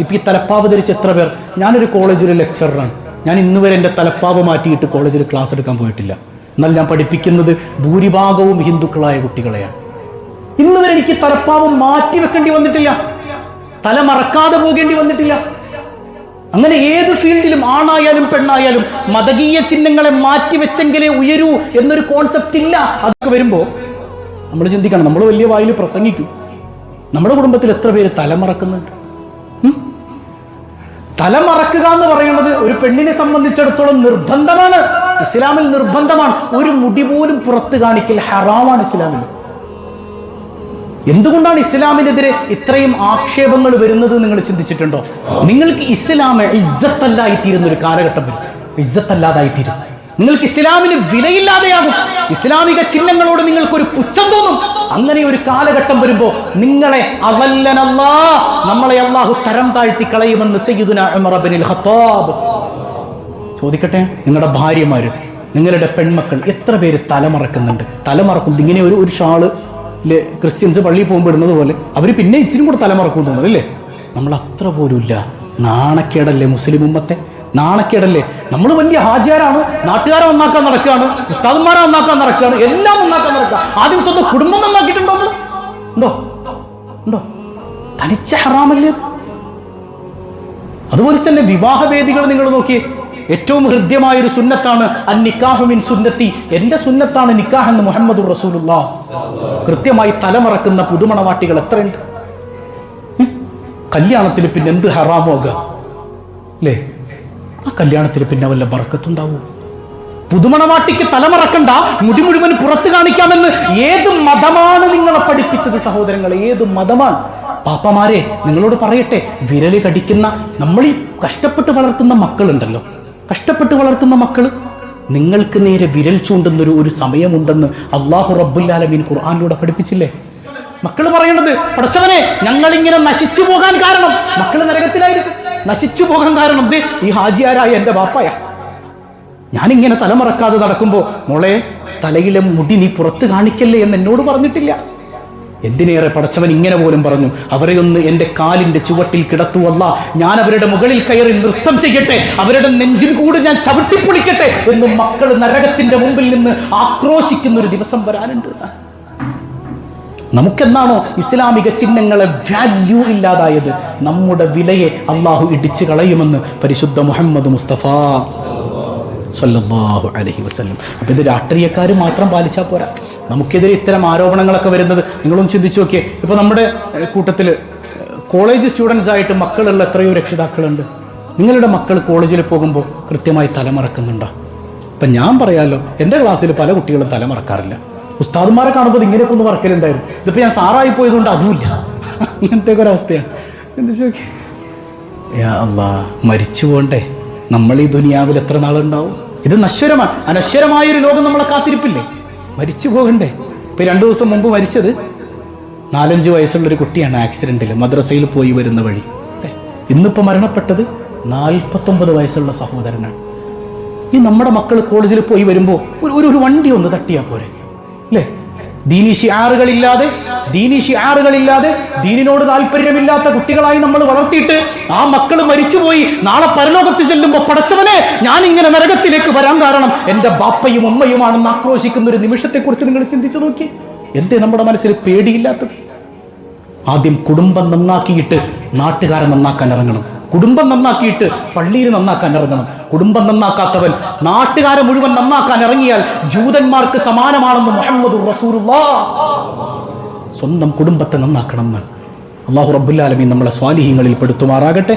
ഇപ്പൊ ഈ തലപ്പാവ് ധരിച്ച് എത്ര പേർ? ഞാനൊരു കോളേജിലെ ലെക്ചറാണ് ഞാൻ ഇന്ന് വരെ എന്റെ തലപ്പാവ് മാറ്റിയിട്ട് കോളേജിൽ ക്ലാസ് എടുക്കാൻ പോയിട്ടില്ല. എന്നാൽ ഞാൻ പഠിപ്പിക്കുന്നത് ഭൂരിഭാഗവും ഹിന്ദുക്കളായ കുട്ടികളെയാണ്. ഇന്ന് വരെ എനിക്ക് തലപ്പാവ് മാറ്റി വെക്കേണ്ടി വന്നിട്ടില്ല. തല മറക്കാതെ പോകേണ്ടി വന്നിട്ടില്ല. അങ്ങനെ ഏത് ഫീൽഡിലും ആണായാലും പെണ്ണായാലും മതകീയ ചിഹ്നങ്ങളെ മാറ്റിവെച്ചെങ്കിലേ ഉയരൂ എന്നൊരു കോൺസെപ്റ്റ് ഇല്ല. അതൊക്കെ വരുമ്പോൾ നമ്മൾ ചിന്തിക്കണം നമ്മൾ വലിയ വായിൽ പ്രസംഗിക്കും. നമ്മുടെ കുടുംബത്തിൽ എത്ര പേര് തല തലമറക്കുന്നുണ്ട് ഉം? തലമറക്കുക എന്ന് പറയുന്നത് ഒരു പെണ്ണിനെ സംബന്ധിച്ചിടത്തോളം നിർബന്ധമാണ്. ഇസ്ലാമിൽ നിർബന്ധമാണ്. ഒരു മുടി പോലും പുറത്ത് കാണിക്കൽ ഹറാമാണ് ഇസ്ലാമിൽ എന്തുകൊണ്ടാണ് ഇസ്ലാമിനെതിരെ ഇത്രയും ആക്ഷേപങ്ങൾ വരുന്നത് നിങ്ങൾ ചിന്തിച്ചിട്ടുണ്ടോ? നിങ്ങൾക്ക് ഇസ്ലാം ഇസ്സത്തല്ലായിത്തീരുന്ന ഒരു കാലഘട്ടം വരും നിങ്ങൾക്ക് ഇസ്ലാമിന് വിലയില്ലാതെയാകും. ഇസ്ലാമിക ചിഹ്നങ്ങളോട് നിങ്ങൾക്കൊരു പുച്ഛം തോന്നും. അങ്ങനെ ഒരു കാലഘട്ടം വരുമ്പോ നിങ്ങളെ അവല്ലനല്ലാ നമ്മളെ അള്ളാഹു തരം താഴ്ത്തി കളയുമെന്ന് ഖത്താബ്. ചോദിക്കട്ടെ നിങ്ങളുടെ ഭാര്യമാര് നിങ്ങളുടെ പെൺമക്കൾ എത്ര പേര് തലമറക്കുന്നുണ്ട്? തലമറക്കും ഇങ്ങനെ ഒരു ഒരു ഷാൾ ക്രിസ്ത്യൻസ് പള്ളിയിൽ പോകുമ്പോൾ ഇടുന്നത് പോലെ അവർ പിന്നെ ഇച്ചിരി കൂടെ തലമറക്കും തോന്നുന്നു അല്ലേ? നമ്മൾ അത്ര പോലും ഇല്ല നാണക്കേടല്ലേ മുസ്ലിം ഉമ്മത്തെ? നാണക്കേടല്ലേ? നമ്മൾ വലിയ ഹാജിയാരാണ്. നാട്ടുകാരെ നന്നാക്കാൻ നടക്കുകയാണ്. ഉസ്താദന്മാരെ നന്നാക്കാൻ നടക്കുകയാണ്. എല്ലാം നന്നാക്കാൻ നടക്കുക. ആദ്യം സ്വന്തം കുടുംബം നന്നാക്കിയിട്ടുണ്ടോ ഉണ്ടോ? ഉണ്ടോ? തനിച്ച ഹറാമല്ലേ? അതുപോലെ തന്നെ വിവാഹവേദികൾ നിങ്ങൾ നോക്കി. ഏറ്റവും ഹൃദ്യമായ ഒരു സുന്നത്താണ് അൻ നിക്കാഹുമിൻ സുന്നത്തി. എന്റെ സുന്നത്താണ് നിക്കാഹ് എന്ന് മുഹമ്മദ് റസൂലുള്ള കൃത്യമായി തലമറക്കുന്ന പുതുമണവാട്ടികൾ എത്രയുണ്ട്? കല്യാണത്തിന് പിന്നെ എന്ത് ഹറാമോക അല്ലേ ആ കല്യാണത്തിന് പിന്നെ വല്ല ബർക്കത്തുണ്ടാവൂ പുതുമണവാട്ടിക്ക് തലമറക്കണ്ട മുടി മുഴുവൻ പുറത്ത് കാണിക്കാമെന്ന് ഏത് മതമാണ് നിങ്ങളെ പഠിപ്പിച്ചത് സഹോദരങ്ങൾ ഏത് മതമാണ്? പാപ്പമാരെ നിങ്ങളോട് പറയട്ടെ വിരൽ കടിക്കുന്ന നമ്മൾ ഈ കഷ്ടപ്പെട്ട് വളർത്തുന്ന മക്കളുണ്ടല്ലോ. കഷ്ടപ്പെട്ട് വളർത്തുന്ന മക്കൾ നിങ്ങൾക്ക് നേരെ വിരൽ ചൂണ്ടുന്നൊരു ഒരു സമയമുണ്ടെന്ന് അള്ളാഹു റബ്ബുല്ലാലമീൻ ഖുർആാനിലൂടെ പഠിപ്പിച്ചില്ലേ? മക്കൾ പറയണത് പഠിച്ചവനെ ഞങ്ങളിങ്ങനെ നശിച്ചു പോകാൻ കാരണം മക്കൾ നരകത്തിലായിരിക്കും. നശിച്ചു പോകാൻ കാരണം ദേ ഈ ഹാജിയാരായ എന്റെ ബാപ്പായ. ഞാനിങ്ങനെ തലമറക്കാതെ നടക്കുമ്പോൾ മോളെ തലയിലെ മുടി നീ പുറത്ത് കാണിക്കല്ലേ എന്ന് എന്നോട് പറഞ്ഞിട്ടില്ല. എന്തിനേറെ പടച്ചവൻ ഇങ്ങനെ പോലും പറഞ്ഞു അവരെ ഒന്ന് എന്റെ കാലിന്റെ ചുവട്ടിൽ കിടത്തുവല്ല ഞാൻ അവരുടെ മുകളിൽ കയറി നൃത്തം ചെയ്യട്ടെ. അവരുടെ നെഞ്ചിൽ കൂടി ഞാൻ ചവിട്ടിപ്പൊളിക്കട്ടെ. എന്ന് മക്കൾ നരകത്തിന്റെ മുമ്പിൽ നിന്ന് ആക്രോശിക്കുന്ന ഒരു ദിവസം വരാനുണ്ട്. നമുക്കെന്നാണോ ഇസ്ലാമിക ചിഹ്നങ്ങളെ വാല്യൂ ഇല്ലാതായത്? നമ്മുടെ വിലയെ അള്ളാഹു ഇടിച്ചു കളയുമെന്ന് പരിശുദ്ധ മുഹമ്മദ് മുസ്തഫ സല്ലാഹു അലഹി വസല്ലം. അപ്പം ഇത് രാഷ്ട്രീയക്കാർ മാത്രം പാലിച്ചാൽ പോരാ. നമുക്കെതിരെ ഇത്തരം ആരോപണങ്ങളൊക്കെ വരുന്നത് നിങ്ങളും ചിന്തിച്ചു നോക്കിയേ. ഇപ്പോൾ നമ്മുടെ കൂട്ടത്തിൽ കോളേജ് സ്റ്റുഡൻസ് ആയിട്ട് മക്കളുള്ള എത്രയോ രക്ഷിതാക്കളുണ്ട്. നിങ്ങളുടെ മക്കൾ കോളേജിൽ പോകുമ്പോൾ കൃത്യമായി തലമറക്കുന്നുണ്ടോ? ഇപ്പം ഞാൻ പറയാമല്ലോ എന്റെ ക്ലാസ്സിൽ പല കുട്ടികളും തലമറക്കാറില്ല. ഉസ്താദുമാരെ കാണുമ്പോൾ ഇങ്ങനെയൊക്കെ ഒന്ന് വർക്കലുണ്ടായിരുന്നു ഇതിപ്പോൾ ഞാൻ സാറായി പോയതുകൊണ്ട് അതുമില്ല. അങ്ങനത്തെ ഒരു അവസ്ഥയാണ് എന്താ ചോദിക്കേ യാ അല്ലാ മരിച്ചു പോണ്ടേ. നമ്മൾ ഈ ദുനിയാവിൽ എത്ര നാളുണ്ടാവും? ഇത് നശ്വരമാണ് അനശ്വരമായ ഒരു ലോകം നമ്മളെ കാത്തിരിപ്പില്ലേ? മരിച്ചു പോകണ്ടേ. ഇപ്പം രണ്ടു ദിവസം മുമ്പ് മരിച്ചത് നാലഞ്ച് വയസ്സുള്ളൊരു കുട്ടിയാണ് ആക്സിഡന്റിൽ മദ്രസയിൽ പോയി വരുന്ന വഴി. ഇന്നിപ്പോൾ ഇന്നിപ്പോ മരണപ്പെട്ടത് നാൽപ്പത്തൊമ്പത് വയസ്സുള്ള സഹോദരനാണ്. ഈ നമ്മുടെ മക്കൾ കോളേജിൽ പോയി വരുമ്പോൾ ഒരു- ഒരു വണ്ടി ഒന്ന് തട്ടിയാൽ പോരെ. അല്ലേ ദീനി ഷിയാറുകളില്ലാതെ ദീനി ഷിയാറുകളില്ലാതെ ദീനിനോട് താല്പര്യമില്ലാത്ത കുട്ടികളായി നമ്മൾ വളർത്തിയിട്ട് ആ മക്കൾ മരിച്ചുപോയി. നാളെ പരലോകത്ത് ചെല്ലുമ്പോൾ പടച്ചവനെ ഞാൻ ഇങ്ങനെ നരകത്തിലേക്ക് വരാൻ കാരണം എന്റെ ബാപ്പയും ഉമ്മയുമാണെന്ന് ആക്രോശിക്കുന്ന ഒരു നിമിഷത്തെക്കുറിച്ച് നിങ്ങൾ ചിന്തിച്ചു നോക്കി. എന്തേ നമ്മുടെ മനസ്സിൽ പേടിയില്ലാത്തത്? ആദ്യം കുടുംബം നന്നാക്കിയിട്ട് നാട്ടുകാരെ നന്നാക്കാൻ ഇറങ്ങണം. കുടുംബം നന്നാക്കിയിട്ട് പള്ളിയിൽ നന്നാക്കാൻ ഇറങ്ങണം. കുടുംബം നന്നാക്കാത്തവൻ നാട്ടുകാരെ മുഴുവൻ നന്നാക്കാൻ ഇറങ്ങിയാൽ ജൂതന്മാർക്ക് സമാനമാണെന്ന് മുഹമ്മദ് സ്വന്തം കുടുംബത്തെ നന്നാക്കണം എന്നാണ് അള്ളാഹു റബ്ബുല്ലാലമീൻ നമ്മളെ സ്വാലിഹ്യങ്ങളിൽ പെടുത്തുമാറാകട്ടെ.